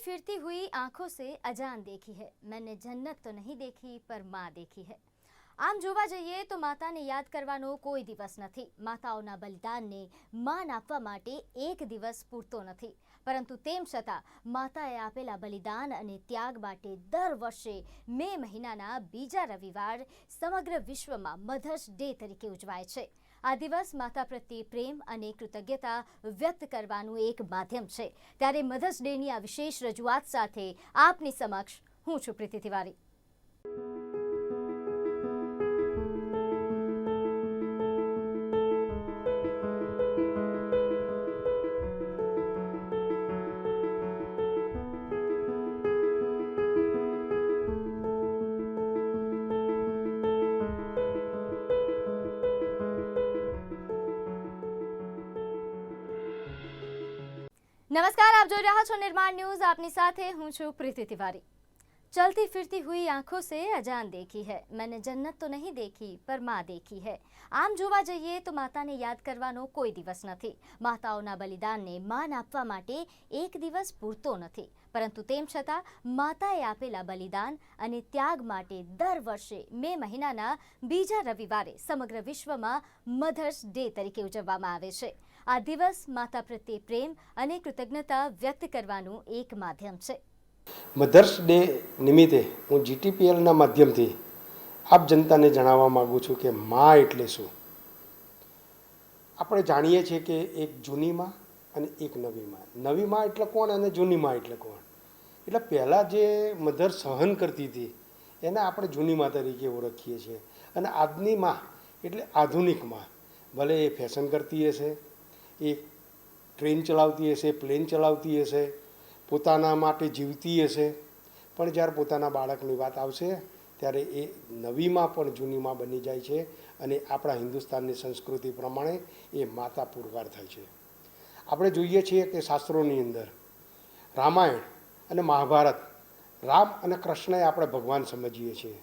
चलती फिरती हुई आंखों से अजान देखी है मैंने जन्नत तो नहीं देखी पर માં દેખી है આમ જોવા જઈએ તો માતાને યાદ કરવાનો કોઈ દિવસ નથી માતાઓના બલિદાનને માન આપવા માટે એક દિવસ પૂરતો નથી પરંતુ તેમ છતાં માતાએ આપેલા બલિદાન અને ત્યાગ માટે દર વર્ષે મે મહિનાના બીજા રવિવાર સમગ્ર વિશ્વમાં મધર્સ ડે તરીકે ઉજવાય છે આ દિવસ માતા પ્રત્યે પ્રેમ અને કૃતજ્ઞતા વ્યક્ત કરવાનું એક માધ્યમ છે. ત્યારે મધર્સ ડેની આ વિશેષ રજૂઆત સાથે આપની સમક્ષ હું છું પ્રીતિ તિવારી. નમસ્કાર આપ જોઈ રહ્યા છો નિર્માણ ન્યૂઝ આપની સાથે હું છું પ્રીતિ તિવારી चलती फिरती हुई आंखों से अजान देखी है मैंने जन्नत तो नहीं देखी पर માં દેખી है આમ જોવા જઈએ તો માતાને યાદ કરવાનો કોઈ દિવસ નથી માતાઓના બલિદાનને માન આપવા માટે એક દિવસ પૂરતો નથી પરંતુ તેમ છતાં માતાએ આપેલા બલિદાન અને ત્યાગ માટે દર વર્ષે મે મહિનાના બીજા રવિવારે સમગ્ર વિશ્વમાં મધર્સ ડે તરીકે ઉજવવામાં આવે છે આ દિવસ માતા પ્રત્યે પ્રેમ અને કૃતજ્ઞતા વ્યક્ત કરવાનું એક માધ્યમ છે. મધર્સ ડે નિમિત્તે હું જીટીપીએલના માધ્યમથી આપ જનતાને જણાવવા માગું છું કે મા એટલે શું? આપણે જાણીએ છીએ કે એક જૂની માં અને એક નવી માં. નવી માં એટલે કોણ અને જૂની માં એટલે કોણ? એટલે પહેલાં જે મધર સહન કરતી હતી, એને આપણે જૂની માં તરીકે ઓળખીએ છીએ. અને આજની માં એટલે આધુનિકમાં. ભલે એ ફેશન કરતી હશે એ ટ્રેન ચલાવતી હશે, પ્લેન ચલાવતી હશે, પોતાના માટે જીવતી હશે. પણ જ્યારે પોતાના બાળકની વાત આવશે, ત્યારે એ નવીમાં પણ જૂનીમાં બની જાય છે અને આપણા હિન્દુસ્તાનની સંસ્કૃતિ પ્રમાણે એ માતા પુરવાર થાય છે. આપણે જોઈએ છીએ કે શાસ્ત્રોની અંદર રામાયણ અને મહાભારત, રામ અને કૃષ્ણએ આપણે ભગવાન સમજીએ છીએ.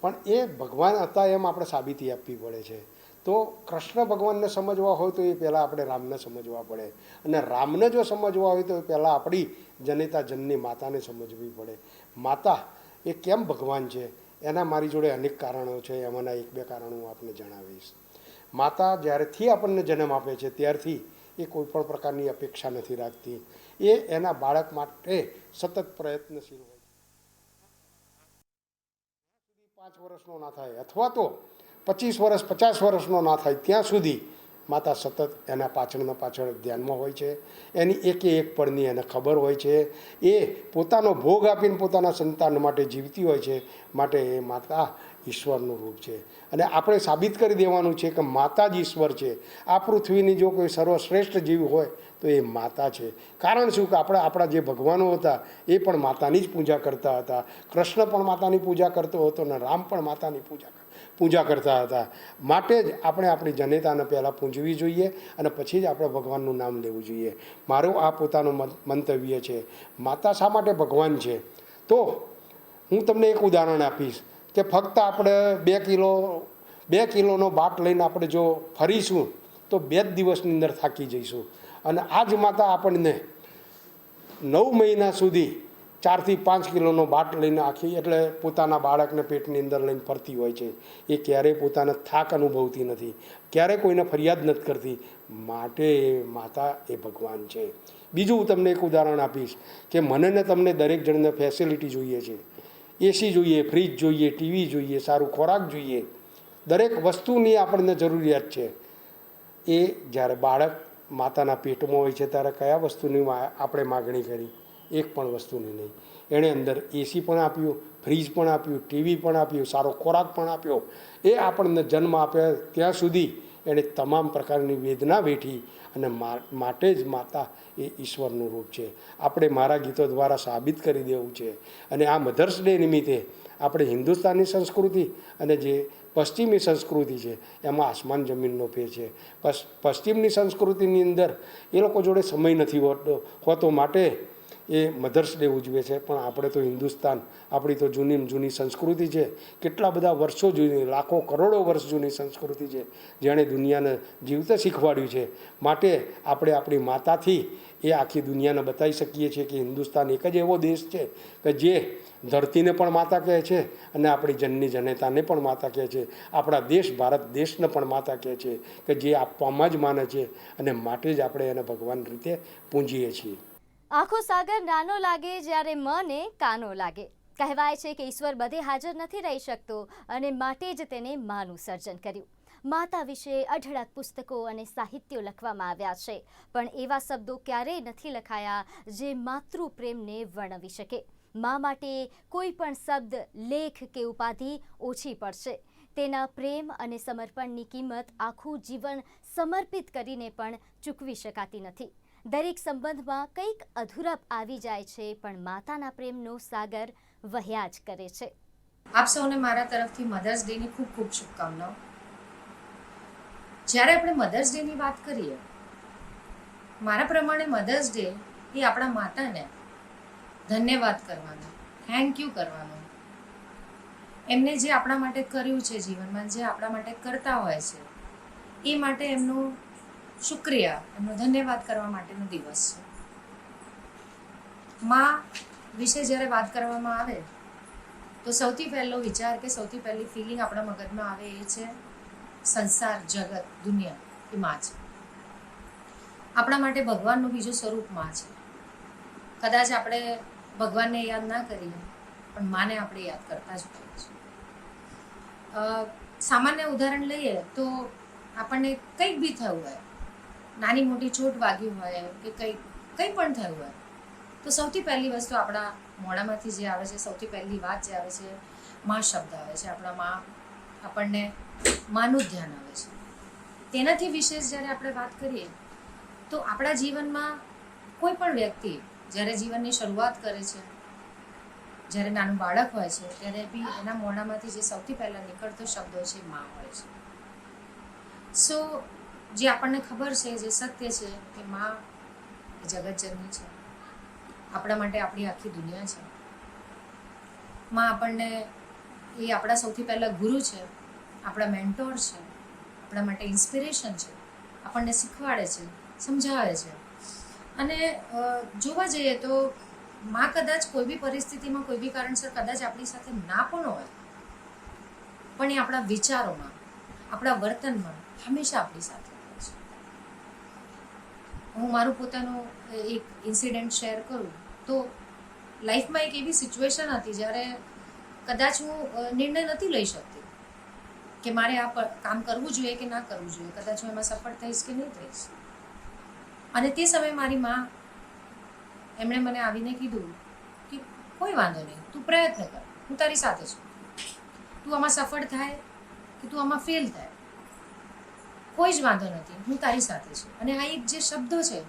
પણ એ ભગવાન હતા એમ આપણે સાબિતી આપવી પડે છે. તો કૃષ્ણ ભગવાનને સમજવા હોય તો એ પહેલાં આપણે રામને સમજવા પડે. અને રામને જો સમજવા હોય તો એ પહેલાં આપણી જનિતા જનની માતાને સમજવી પડે. માતા, એ કેમ ભગવાન છે? એના મારી જોડે અનેક કારણો છે, એમાંના એક બે કારણો હું આપને જણાવીશ. માતા જ્યારેથી આપણને જન્મ આપે છે, ત્યારથી એ કોઈ પણ પ્રકારની અપેક્ષા નથી રાખતી. એ એના બાળક માટે સતત પ્રયત્નશીલ હોય પાંચ વર્ષનો ના થાય, અથવા તો પચીસ વર્ષ, પચાસ વર્ષનો ના થાય ત્યાં સુધી માતા સતત એના પાછળના પાછળ ધ્યાનમાં હોય છે. એની એકે એક પળની એને ખબર હોય છે. એ પોતાનો ભોગ આપીને પોતાના સંતાન માટે જીવતી હોય છે, માટે એ માતા ઈશ્વરનું રૂપ છે. અને આપણે સાબિત કરી દેવાનું છે કે માતા જ ઈશ્વર છે. આ પૃથ્વીની જો કોઈ સર્વશ્રેષ્ઠ જીવ હોય, તો એ માતા છે. કારણ શું? કે આપણે, આપણા જે ભગવાનો હતા, એ પણ માતાની જ પૂજા કરતા હતા. કૃષ્ણ પણ માતાની પૂજા કરતો હતો અને રામ પણ માતાની પૂજા કરતો પૂજા કરતા હતા. માટે જ આપણે આપણી જનેતાને પહેલાં પૂંજવી જોઈએ અને પછી જ આપણે ભગવાનનું નામ લેવું જોઈએ. મારું આ પોતાનું મંતવ્ય છે. માતા શા માટે ભગવાન છે? તો હું તમને એક ઉદાહરણ આપીશ કે ફક્ત આપણે બે કિલો, બે કિલોનો બાટ લઈને આપણે જો ફરીશું, તો બે જ દિવસની અંદર થાકી જઈશું. અને આ જ માતા આપણને નવ મહિના સુધી ચારથી પાંચ કિલોનો બાટ લઈને આખી, એટલે પોતાના બાળકને પેટની અંદર લઈને ફરતી હોય છે. એ ક્યારેય પોતાને થાક અનુભવતી નથી. ક્યારેય કોઈને ફરિયાદ નથી કરતી. માટે એ માતા એ ભગવાન છે. બીજું હું તમને એક ઉદાહરણ આપીશ કે મને ને તમને દરેક જણને ફેસિલિટી જોઈએ છે. એસી જોઈએ ફ્રીજ જોઈએ ટીવી જોઈએ, સારું ખોરાક જોઈએ. દરેક વસ્તુની આપણને જરૂરિયાત છે. એ જ્યારે બાળક માતાના પેટમાં હોય છે, ત્યારે કયા વસ્તુની આપણે માગણી કરી? એક પણ વસ્તુની નહીં. એણે અંદર એસી પણ આપ્યું ફ્રીજ પણ આપ્યું ટીવી પણ આપ્યું, સારો ખોરાક પણ આપ્યો. એ આપણને જન્મ આપ્યા ત્યાં સુધી એણે તમામ પ્રકારની વેદના વેઠી અને માટે જ માતા એ ઈશ્વરનું રૂપ છે. આપણે મારા ગીતો દ્વારા સાબિત કરી દેવું છે. અને આ મધર્સ ડે નિમિત્તે આપણે હિન્દુસ્તાની સંસ્કૃતિ અને જે પશ્ચિમી સંસ્કૃતિ છે, એમાં આસમાન જમીનનો ફેર છે. પશ્ચિમની સંસ્કૃતિની અંદર એ લોકો જોડે સમય નથી હોતો માટે એ મધર્સ ડે ઉજવે છે. પણ આપણે તો હિન્દુસ્તાન, આપણી તો જૂની જૂની સંસ્કૃતિ છે. કેટલા બધા વર્ષો જૂની, લાખો કરોડો વર્ષ જૂની સંસ્કૃતિ છે, જેણે દુનિયાને જીવતે શીખવાડ્યું છે. માટે આપણે આપણી માતાથી એ આખી દુનિયાને બતાવી શકીએ છીએ કે હિન્દુસ્તાન એક જ એવો દેશ છે કે જે ધરતીને પણ માતા કહે છે અને આપણી જનની જનેતાને પણ માતા કહે છે. આપણા દેશ ભારત દેશને પણ માતા કહે છે કે જે આપવામાં જ માને છે અને માટે જ આપણે એને ભગવાન રીતે પૂંજીએ છીએ. આખો સાગર નાનો લાગે જ્યારે મને કાનો લાગે. કહેવાય છે કે ઈશ્વર બધે હાજર નથી રહી શકતો અને માટે જ તેને માનું સર્જન કર્યું. માતા વિશે અઢળક પુસ્તકો અને સાહિત્યો લખવામાં આવ્યા છે, પણ એવા શબ્દો ક્યારેય નથી લખાયા જે માતૃ પ્રેમને વર્ણવી શકે. મા માટે કોઈ પણ શબ્દ, લેખ કે ઉપાધિ ઓછી પડશે. તેના પ્રેમ અને સમર્પણની કિંમત આખું જીવન સમર્પિત કરીને પણ ચૂકવી શકાતી નથી. દરેક સંબંધમાં કંઈક અધૂરપ આવી જાય છે, પણ માતાના પ્રેમનો સાગર વહ્યા જ કરે છે. આપ સૌને મારા તરફથી મધર્સ ડેની ખૂબ ખૂબ શુભકામનાઓ. જ્યારે આપણે મધર્સ ડેની વાત કરીએ, મારા પ્રમાણે મધર્સ ડે એ આપણા માતાને ધન્યવાદ કરવાનો થેન્ક યુ કરવાનો. એમને જે આપણા માટે કર્યું છે જીવનમાં, જે આપણા માટે કરતા હોય છે, એ માટે એમનું શુક્રિયા. એમનો ધન્યવાદ કરવા માટેનો દિવસ છે. માં વિશે જ્યારે વાત કરવામાં આવે, તો સૌથી પહેલો વિચાર કે સૌથી પહેલી ફિલિંગ આપણા મગજમાં આવે એ છે, સંસાર, જગત, દુનિયા એ માં છે. આપણા માટે ભગવાનનું બીજું સ્વરૂપમાં છે. કદાચ આપણે ભગવાનને યાદ ના કરીએ, પણ માને આપણે યાદ કરતા જ હોઈએ છીએ. સામાન્ય ઉદાહરણ લઈએ તો આપણને કંઈક બી થયું હોય નાની મોટી ચોટ વાગી હોય કે કંઈ કંઈ પણ થયું હોય, તો સૌથી પહેલી વસ્તુ આપણા મોઢામાંથી જે આવે છે, સૌથી પહેલી વાત જે આવે છે, માં શબ્દ આવે છે. આપણા માં આપણને માનું ધ્યાન આવે છે. તેનાથી વિશેષ જ્યારે આપણે વાત કરીએ, તો આપણા જીવનમાં કોઈ પણ વ્યક્તિ જ્યારે જીવનની શરૂઆત કરે છે, જ્યારે નાનું બાળક હોય છે, ત્યારે બી એના મોઢામાંથી જે સૌથી પહેલાં નીકળતો શબ્દો છે, માં હોય છે. સો જે આપણને ખબર છે, જે સત્ય છે કે માં જગતજનની છે. આપણા માટે આપણી આખી દુનિયા છે. માં આપણને એ આપણા સૌથી પહેલાં ગુરુ છે, આપણા મેન્ટોર છે, આપણા માટે ઇન્સ્પિરેશન છે, આપણને શીખવાડે છે, સમજાવે છે. અને જોવા જઈએ તો માં કદાચ કોઈ બી પરિસ્થિતિમાં, કોઈ બી કારણસર કદાચ આપણી સાથે ના પણ હોય. પણ એ આપણા વિચારોમાં, આપણા વર્તનમાં હંમેશા આપણી સાથે. હું મારું પોતાનું એક ઇન્સિડન્ટ શેર કરું, તો લાઈફમાં એક એવી સિચ્યુએશન હતી જ્યારે કદાચ હું નિર્ણય નથી લઈ શકતી કે મારે આ કામ કરવું જોઈએ કે ના કરવું જોઈએ. કદાચ હું એમાં સફળ થઈશ કે નહીં થઈશ. અને તે સમયે મારી માં એમણે મને આવીને કીધું કે કોઈ વાંધો નહીં, તું પ્રયત્ન કર, હું તારી સાથે છું. તું આમાં સફળ થાય કે તું આમાં ફેલ થાય? કોઈ જ વાંધો નથી, હું તારી સાથે છું. અને આ એક જે શબ્દો છે,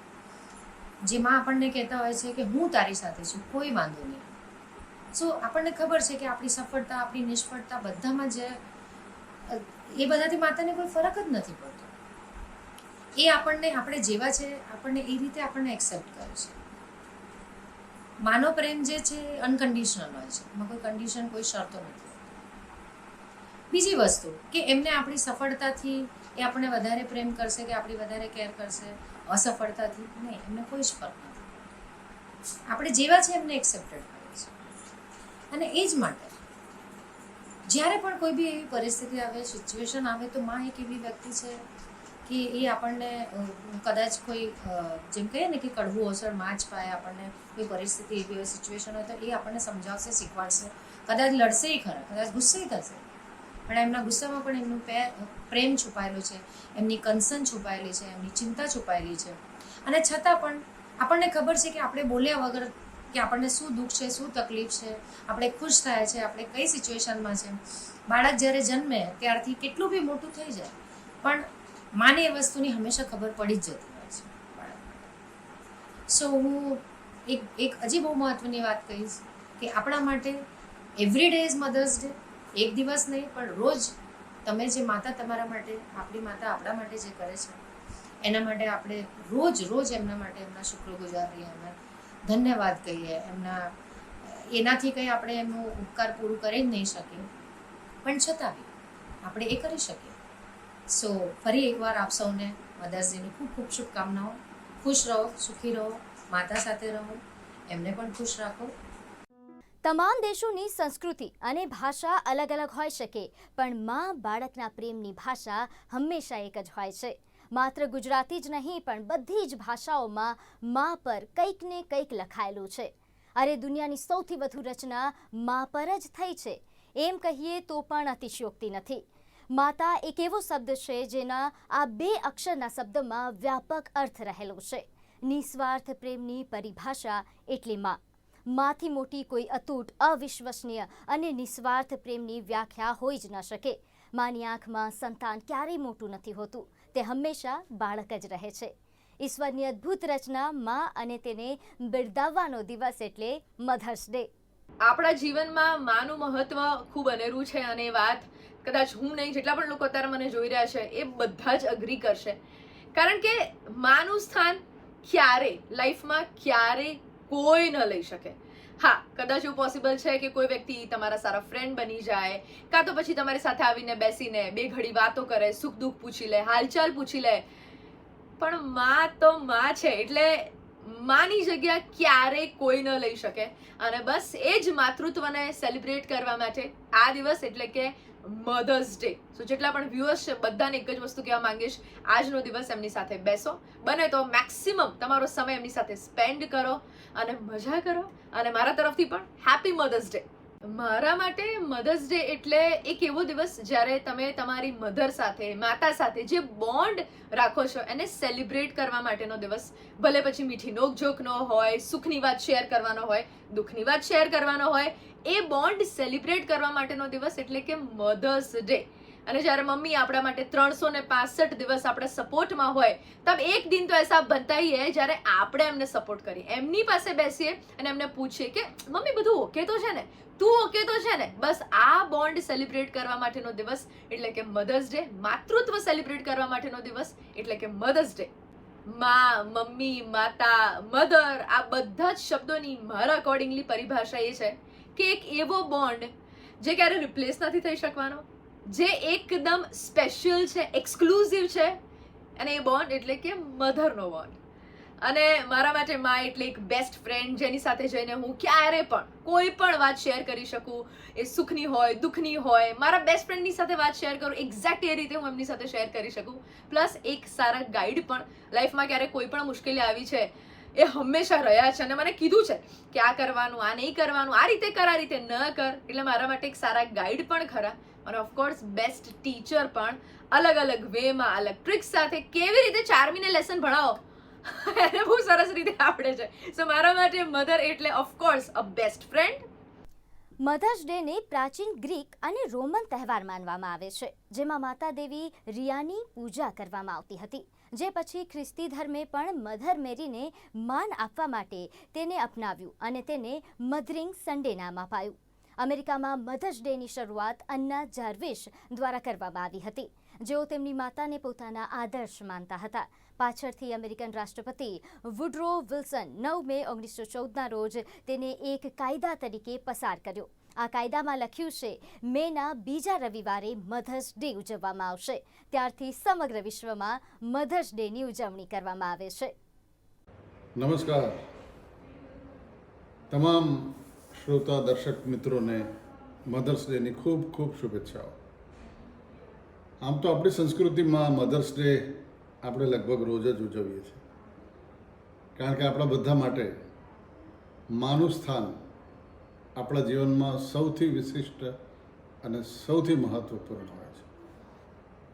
જેમાં આપણને કહેતા હોય છે કે હું તારી સાથે છું, કોઈ વાંધો નહીં. સો આપણને ખબર છે કે આપણી સફળતા, આપણી નિષ્ફળતા બધામાં જે, એ બધાથી માતાને કોઈ ફરક જ નથી પડતો. એ આપણને, આપણે જેવા છે, આપણને એ રીતે આપણને એક્સેપ્ટ કરે છે. માનો પ્રેમ જે છે અનકન્ડિશનલ હોય છે. એમાં કોઈ કન્ડિશન કોઈ શરતો નથી બીજી વસ્તુ કે એમને આપણી સફળતાથી એ આપણને વધારે પ્રેમ કરશે કે આપણી વધારે કેર કરશે? અસફળતાથી? નહીં, એમને કોઈ જ ફરક નથી. આપણે જેવા છે એમને એક્સેપ્ટેડ કરે છે અને એ જ માટે, જ્યારે પણ કોઈ બી એવી પરિસ્થિતિ આવે સિચ્યુએશન આવે, તો માં એક એવી વ્યક્તિ છે કે એ આપણને કદાચ કોઈ જેમ કહીએ ને કે કડવું અસરમાં જ પાય આપણને, કોઈ પરિસ્થિતિ, એવી હોય સિચ્યુએશન હોય તો એ આપણને સમજાવશે, શીખવાડશે. કદાચ લડશે ખરા, કદાચ ગુસ્સે થશે. પણ એમના ગુસ્સામાં પણ એમનું પ્રેમ છુપાયેલો છે, એમની કન્સર્ન છુપાયેલી છે, એમની ચિંતા છુપાયેલી છે. અને છતાં પણ આપણને ખબર છે કે આપણે બોલ્યા વગર કે આપણને શું દુઃખ છે, શું તકલીફ છે, આપણે ખુશ થાય છે, આપણે કઈ સિચ્યુએશનમાં છે. બાળક જ્યારે જન્મે ત્યારથી કેટલું બી મોટું થઈ જાય, પણ માને એ વસ્તુની હંમેશા ખબર પડી જ જતી હોય છે સો હું એક એક હજી બહુ મહત્વની વાત કહીશ કે આપણા માટે every day is mother's day એક દિવસ નહીં, પણ રોજ તમે જે માતા તમારા માટે, આપણી માતા આપણા માટે જે કરે છે, એના માટે આપણે રોજ રોજ એમના માટે એમના શુક્રગુજાર રહીએ, એમના ધન્યવાદ કહીએ, એમના, એનાથી કંઈ આપણે એમનું ઉપકાર પૂરું કરી જ નહીં શકીએ. પણ છતાં બી આપણે એ કરી શકીએ. સો ફરી એકવાર આપ સૌને મધર્સ ખૂબ ખૂબ શુભકામનાઓ. ખુશ રહો, સુખી રહો, માતા સાથે રહો, એમને પણ ખુશ રાખો. તમામ દેશોની સંસ્કૃતિ અને ભાષા અલગ અલગ હોઈ શકે, પણ માં બાળકના પ્રેમની ભાષા હંમેશા એક જ હોય છે. માત્ર ગુજરાતી જ નહીં, પણ બધી જ ભાષાઓમાં મા પર કંઈક ને કંઈક લખાયેલું છે. અરે, દુનિયાની સૌથી વધુ રચના મા પર જ થઈ છે. એમ કહીએ તો પણ અતિશયોક્તિ નથી. માતા એક એવો શબ્દ છે, જેના આ બે અક્ષરના શબ્દમાં વ્યાપક અર્થ રહેલો છે. નિસ્વાર્થ પ્રેમની પરિભાષા એટલે માં. માથી મોટી કોઈ અતૂટ, અવિશ્વસનીય અને નિસ્વાર્થ પ્રેમની વ્યાખ્યા હોઈ જ ન શકે. માની આંખમાં સંતાન ક્યારેય મોટું નથી હોતું. તે હંમેશા બાળક જ રહે છે. ઈશ્વરની અદ્ભુત રચના માં અને તેને બિરદાવવાનો દિવસ એટલે મધર્સ ડે. આપણા જીવનમાં માનું મહત્વ ખૂબ અનેરું છે અને વાત કદાચ હું નહીં, જેટલા પણ લોકો અત્યારે મને જોઈ રહ્યા છે, એ બધા જ અગ્રી કરશે. કારણ કે માનું સ્થાન ક્યારે લાઈફમાં ક્યારે કોઈ ન લઈ શકે. હા, કદાચ એવું પોસિબલ છે કે કોઈ વ્યક્તિ તમારા સારા ફ્રેન્ડ બની જાય, કાં તો પછી તમારી સાથે આવીને બેસીને બે ઘડી વાતો કરે, સુખ દુઃખ પૂછી લે, હાલચાલ પૂછી લે. પણ માં તો માં છે, એટલે માની જગ્યા ક્યારેય કોઈ ન લઈ શકે. અને બસ એ જ માતૃત્વને સેલિબ્રેટ કરવા માટે આ દિવસ એટલે કે મધર્સ ડે સો જેટલા પણ વ્યુઅર્સ છે, બધાને એક જ વસ્તુ કહેવા માંગીશ. આજનો દિવસ એમની સાથે બેસો. બને તો મેક્સિમમ તમારો સમય એમની સાથે સ્પેન્ડ કરો અને મજા કરો. અને મારા તરફથી પણ હેપી મધર્સ ડે મારા માટે મધર્સ ડે એટલે એક એવો દિવસ જ્યારે તમે તમારી મધર સાથે, માતા સાથે જે બોન્ડ રાખો છો, એને સેલિબ્રેટ કરવા માટેનો દિવસ. ભલે પછી મીઠી નોકઝોકનો હોય, સુખની વાત શેર કરવાનો હોય, દુઃખની વાત શેર કરવાનો હોય એ બોન્ડ સેલિબ્રેટ કરવા માટેનો દિવસ એટલે કે મધર્સ ડે અને જ્યારે મમ્મી આપણા માટે ત્રણસો ને પાસઠ દિવસ આપણા સપોર્ટમાં હોય તબ એક દિન તો એસા બનતા ही જ્યારે આપણે એમને સપોર્ટ કરીએ. એમની પાસે બેસીએ અને એમને પૂછીએ કે, મમ્મી, બધું ઓકે તો છે ને? તું ઓકે તો છે ને? બસ આ બોન્ડ સેલિબ્રેટ કરવા માટેનો દિવસ એટલે કે મધર્સ ડે માતૃત્વ સેલિબ્રેટ કરવા માટેનો દિવસ એટલે કે મધર્સ ડે માં, મમ્મી, માતા મધર આ બધા જ શબ્દોની મારા અકોર્ડિંગલી પરિભાષા એ છે કે એક એવો બોન્ડ જે ક્યારે રિપ્લેસ નથી થઈ શકવાનો, જે એકદમ સ્પેશિયલ છે એક્સક્લુઝિવ છે, અને એ બોન્ડ એટલે કે મધરનો બોન્ડ અને મારા માટે મા એટલે એક બેસ્ટ ફ્રેન્ડ જેની સાથે જઈને હું ક્યારે પણ, કોઈ પણ વાત શેર કરી શકું. એ સુખની હોય, દુઃખની હોય, મારા બેસ્ટ ફ્રેન્ડની સાથે વાત શેર કરું એક્ઝેક્ટ એ રીતે હું એમની સાથે શેર કરી શકું. પ્લસ એક સારા ગાઈડ પણ લાઈફમાં ક્યારે કોઈ પણ મુશ્કેલી આવી છે એ હંમેશા રહ્યા છે અને મને કીધું છે કે આ કરવાનું, આ નહીં કરવાનું, આ રીતે કર, આ રીતે ન કર. એટલે મારા માટે એક સારા ગાઈડ પણ ખરા અને ઓફકોર્સ બેસ્ટ ટીચર પણ અલગ અલગ વેમાં, અલગ ટ્રિક્સ સાથે કેવી રીતે ચારમીને લેસન ભણાવો? એને બહુ સરસ રીતે આવડે છે. સો મારા માટે મધર એટલે of course a best friend mother's ડેને પ્રાચીન ગ્રીક અને રોમન તહેવાર માનવામાં આવે છે, જેમાં માતા દેવી રિયાની પૂજા કરવામાં આવતી હતી. જે પછી ખ્રિસ્તી ધર્મે પણ મધર મેરીને માન આપવા માટે તેને અપનાવ્યું અને તેને મધરિંગ સન્ડે નામ અપાયું. અમેરિકામાં મધર્સ ડેની શરૂઆત અન્ના જાર્વિશ દ્વારા કરવામાં આવી હતી. જેઓ તેમની માતાને પોતાના આદર્શ માનતા હતા. પાછળથી અમેરિકન રાષ્ટ્રપતિ વુડ્રો વિલ્સન નવ મે ઓગણીસો ચૌદના રોજ તેને એક કાયદા તરીકે પસાર કર્યો. આ કાયદામાં લખ્યું છે, મેના બીજા રવિવારે મધર્સ ડે ઉજવવામાં આવશે. ત્યારથી સમગ્ર વિશ્વમાં મધર્સ ડેની ઉજવણી કરવામાં આવે છે. નમસ્કાર. તમામ શ્રોતા દર્શક મિત્રોને મધર્સ ડેની ખૂબ ખૂબ શુભેચ્છાઓ. આમ તો આપણી સંસ્કૃતિમાં મધર્સ ડે આપણે લગભગ રોજ જ ઉજવીએ છીએ. કારણ કે આપણા બધા માટે માનું સ્થાન આપણા જીવનમાં સૌથી વિશિષ્ટ અને સૌથી મહત્વપૂર્ણ હોય છે.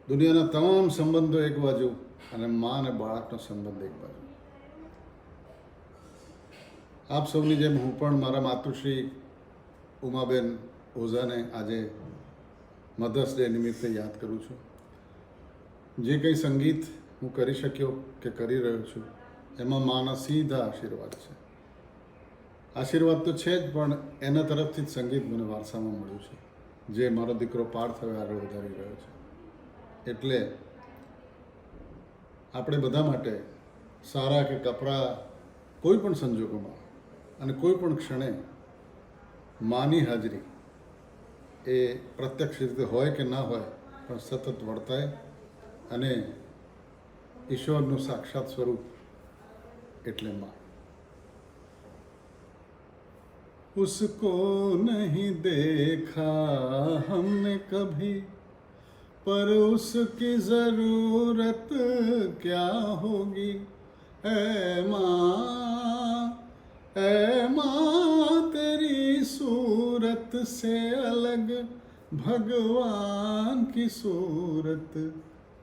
દુનિયાના તમામ સંબંધો એક બાજુ અને મા અને બાળકનો સંબંધ એક બાજુ. આપ સૌની જેમ હું પણ મારા માતુશ્રી ઉમાબેન ઓઝાને આજે મધર્સ ડે નિમિત્તે યાદ કરું છું. જે કંઈ સંગીત હું કરી શક્યો કે કરી રહ્યો છું, એમાં માના સીધા આશીર્વાદ છે. આશીર્વાદ તો છે જ, પણ એના તરફથી જ સંગીત મને વારસામાં મળ્યું છે. જે મારો દીકરો પાર્થ હવે આગળ વધારી રહ્યો છે. એટલે આપણે બધા માટે સારા કે કપરા કોઈ પણ સંજોગોમાં અને કોઈ પણ ક્ષણે માની હાજરી એ પ્રત્યક્ષ રીતે હોય કે ના હોય, પણ સતત વર્તાય અને ઈશ્વરનું સાક્ષાત સ્વરૂપ એટલે માં. उसको नहीं देखा हमने कभी। पर उसकी ज़रूरत क्या होगी? ऐ माँ ऐ माँ, तेरी सूरत से अलग भगवान की सूरत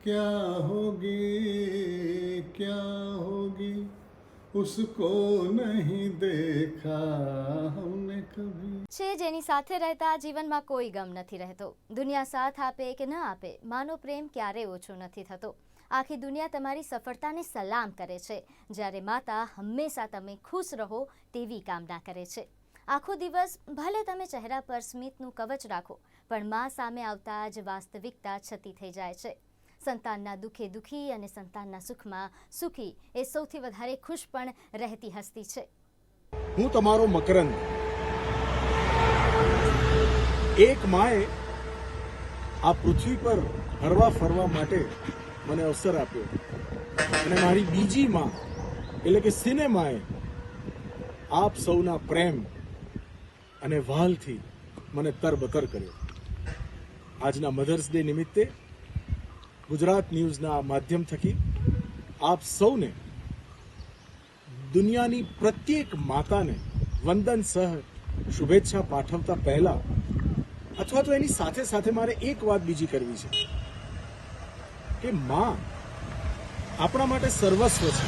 क्या होगी? क्या होगी? ઉસકો નહીં દેખા કભી છે જેની સાથે રહેતા જીવનમાં કોઈ ગમ નથી રહેતો દુનિયા સાથ આપે કે ન આપે માનો પ્રેમ ક્યારેય ઓછો નથી થતો આખી દુનિયા તમારી સફળતાને સલામ કરે છે જ્યારે માતા હંમેશા તમે ખુશ રહો તેવી કામના કરે છે આખો દિવસ ભલે તમે ચહેરા પર સ્મિતનું કવચ રાખો પણ મા સામે આવતા જ વાસ્તવિકતા છતી થઈ જાય છે સંતાનના દુઃખે દુઃખી અને સંતાનના સુખમાં સુખી એ સૌથી વધારે ખુશ પણ રહેતી હસ્તી છે. હું તમારો મકરંદ. એક માએ આ પૃથ્વી પર હરવા ફરવા માટે મને અવસર આપ્યો. અને મારી બીજી માં, એટલે કે સિનેમાએ, આપ સૌના પ્રેમ અને વહાલથી મને તરબતર કર્યો. આજના મધર્સ ડે નિમિત્તે ગુજરાત ન્યૂઝના માધ્યમ થકી આપ સૌને દુનિયાની પ્રત્યેક માતાને વંદન સહ શુભેચ્છા પાઠવતા પહેલા અથવા તો એની સાથે સાથે મારે એક વાત બીજી કરવી છે કે માં આપણા માટે સર્વસ્વ છે.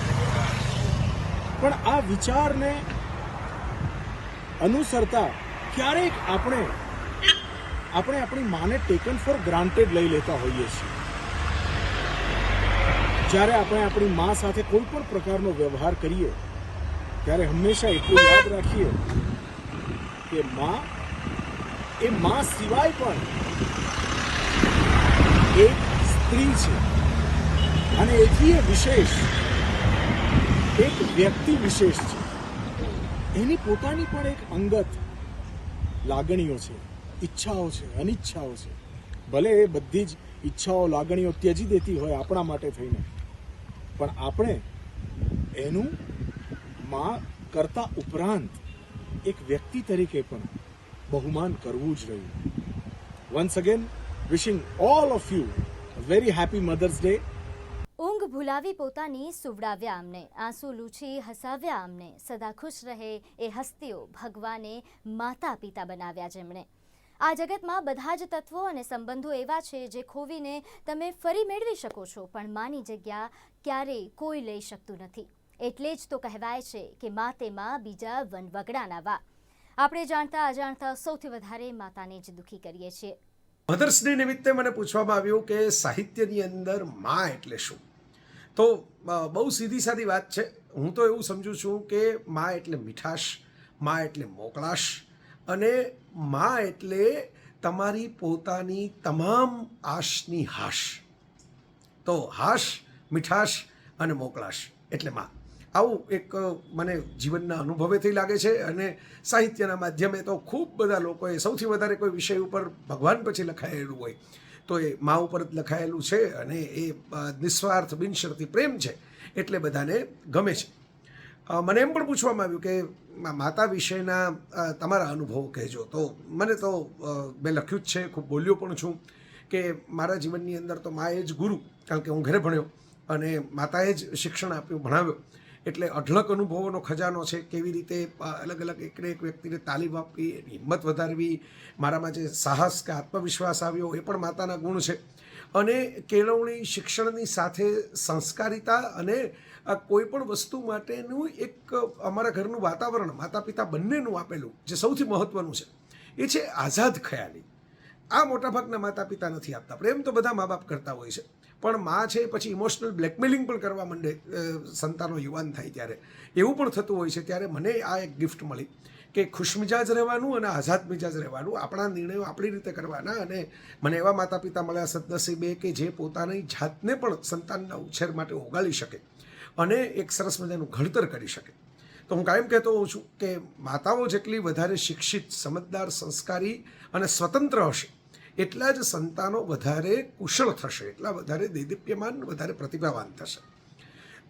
પણ આ વિચારને અનુસરતા ક્યારેક આપણે આપણે આપણી માને ટેકન ફોર ગ્રાન્ટેડ લઈ લેતા હોઈએ છીએ. જ્યારે આપણે આપણી મા સાથે કોઈ પણ પ્રકારનો વ્યવહાર કરીએ, ત્યારે હંમેશા એટલું યાદ રાખીએ કે મા એ મા સિવાય પણ એક સ્ત્રી છે. અને એથી એ વિશેષ એક વ્યક્તિ વિશેષ છે. એની પોતાની પણ એક અંગત લાગણીઓ છે, ઈચ્છાઓ છે, અનિચ્છાઓ છે. ભલે એ બધી જ ઈચ્છાઓ લાગણીઓ ત્યજી દેતી હોય આપણા માટે થઈને. પણ આપણે એનું માં કરતા ઉપરાંત એક વ્યક્તિ તરીકે પણ બહુમાન કરવું જ રહ્યું. Once again wishing all of you very happy mother's day ઊંઘ ભૂલાવી પોતાની સુવડાવ્યા અમને, આંસુ લૂછી હસાવ્યા અમને, સદા ખુશ રહે એ હસ્તીઓ ભગવાને માતા પિતા બનાવ્યા જેમણે. આ જગતમાં બધા જ તત્વો અને સંબંધો એવા છે જે ખોવીને તમે ફરી મેળવી શકો છો, પણ માની જગ્યા ક્યારેય કોઈ લઈ શકતું નથી. એટલે જ તો કહેવાય છે કે મા તેમાં બીજા વનવગડાના વા આપણે જાણતા અજાણતા સૌથી વધારે માતાને જ દુઃખી કરીએ છીએ. મધર્સ ડે નિમિત્તે મને પૂછવામાં આવ્યું કે સાહિત્યની અંદર મા એટલે શું? તો બહુ સીધી સાદી વાત છે. હું તો એવું સમજું છું કે મા એટલે મીઠાશ, મા એટલે મોકળાશ અને મા એટલે તમારી પોતાની તમામ આશની હાશ. તો હાશ, મીઠાશ અને મોકળાશ એટલે મા. આવું એક મને જીવનના અનુભવેથી લાગે છે અને સાહિત્યના માધ્યમે તો ખૂબ બધા લોકોએ સૌથી વધારે કોઈ વિષય ઉપર ભગવાન પછી લખાયેલું હોય. તો એ મા ઉપર જ લખાયેલું છે અને એ નિસ્વાર્થ બિનશરતી પ્રેમ છે એટલે બધાને ગમે છે. મને એમ પણ પૂછવામાં આવ્યું કે માતા વિશેના તમારા અનુભવો કહેજો. તો મને તો મેં લખ્યું જ છે, ખૂબ બોલ્યો પણ છું કે મારા જીવનની અંદર તો માએ જ ગુરુ, કારણ કે હું ઘરે ભણ્યો અને માતાએ જ શિક્ષણ આપ્યું, ભણાવ્યો. એટલે અઢળક અનુભવોનો ખજાનો છે કેવી રીતે અલગ અલગ એકને એક વ્યક્તિને તાલીમ આપવી, એની હિંમત વધારવી, મારામાં જે સાહસ કે આત્મવિશ્વાસ આવ્યો, એ પણ માતાના ગુણ છે. અને કેળવણી શિક્ષણની સાથે સંસ્કારિતા અને આ કોઈ પણ વસ્તુ માટેનું એક અમારા ઘરનું વાતાવરણ માતા પિતા બંનેનું આપેલું જે સૌથી મહત્ત્વનું છે, એ છે આઝાદ ખયાલી. આ મોટાભાગના માતા પિતા નથી આપતા, પ્રેમ તો બધા મા બાપ કરતા હોય છે. પણ મા છે પછી ઇમોશનલ બ્લેકમેલિંગ પણ કરવા માંડે સંતાનો યુવાન થાય ત્યારે. એવું પણ થતું હોય છે ત્યારે મને આ એક ગિફ્ટ મળી કે ખુશમિજાજ રહેવાનું અને આઝાદ મિજાજ રહેવાનું, આપણા નિર્ણયો આપણી રીતે કરવાના અને મને એવા માતા પિતા મળ્યા, સદનસીબે કે જે પોતાની જાતને પણ સંતાનના ઉછેર માટે ઓગાળી શકે. અને એક સરસ મજાનું ઘડતર કરી શકે. તો હું કાયમ કહેતો હોઉં છું કે માતાઓ જેટલી વધારે શિક્ષિત, સમજદાર, સંસ્કારી અને સ્વતંત્ર હશે, એટલા જ સંતાનો વધારે કુશળ થશે, એટલા વધારે દૈદીપ્યમાન, વધારે પ્રતિભાવાન થશે.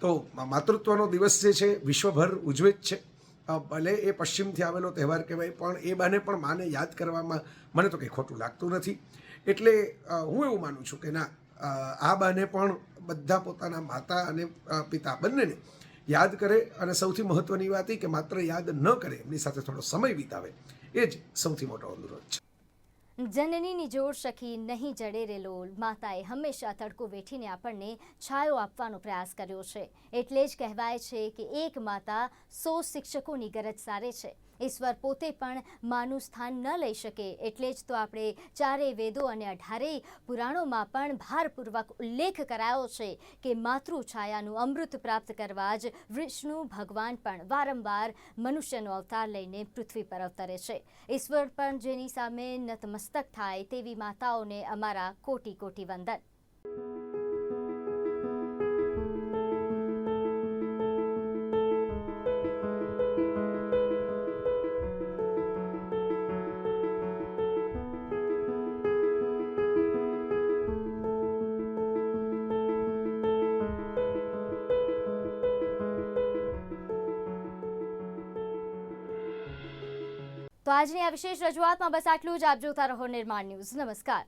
તો માતૃત્વનો દિવસ જે છે, વિશ્વભર ઉજવે જ છે ભલે એ પશ્ચિમથી આવેલો તહેવાર કહેવાય, પણ એ બાને પણ માને યાદ કરવામાં મને તો કંઈ ખોટું લાગતું નથી. એટલે હું એવું માનું છું કે ના આ બાને પણ બધા પોતાના માતા અને પિતા બંનેને યાદ કરે અને સૌથી મહત્ત્વની વાત એ કે માત્ર યાદ ન કરે, એમની સાથે થોડો સમય વિતાવે. એ જ સૌથી મોટો અનુરોધ છે. જનનીની જોડ સખી નહીં જડે રે માતાએ હંમેશા તડકો વેઠીને આપણને છાયો આપવાનો પ્રયાસ કર્યો છે. એટલે જ કહેવાય છે કે એક માતા સો શિક્ષકોની ગરજ સારે છે. ઈશ્વર પોતે પણ માનું સ્થાન ન લઈ શકે. એટલે જ તો આપણે ચારેય વેદો અને અઢારેય પુરાણોમાં પણ ભારપૂર્વક ઉલ્લેખ કરાયો છે કે માતૃ છાયાનું અમૃત પ્રાપ્ત કરવા જ વિષ્ણુ ભગવાન પણ વારંવાર મનુષ્યનો અવતાર લઈને પૃથ્વી પર અવતરે છે. ઈશ્વર પણ જેની સામે નતમસ્તક થાય તેવી માતાઓને અમારા કોટી કોટી વંદન. તો આજની આ વિશેષ રજૂઆતમાં બસ આટલું જ. આપ જોતા રહો નિર્માણ ન્યૂઝ. નમસ્કાર.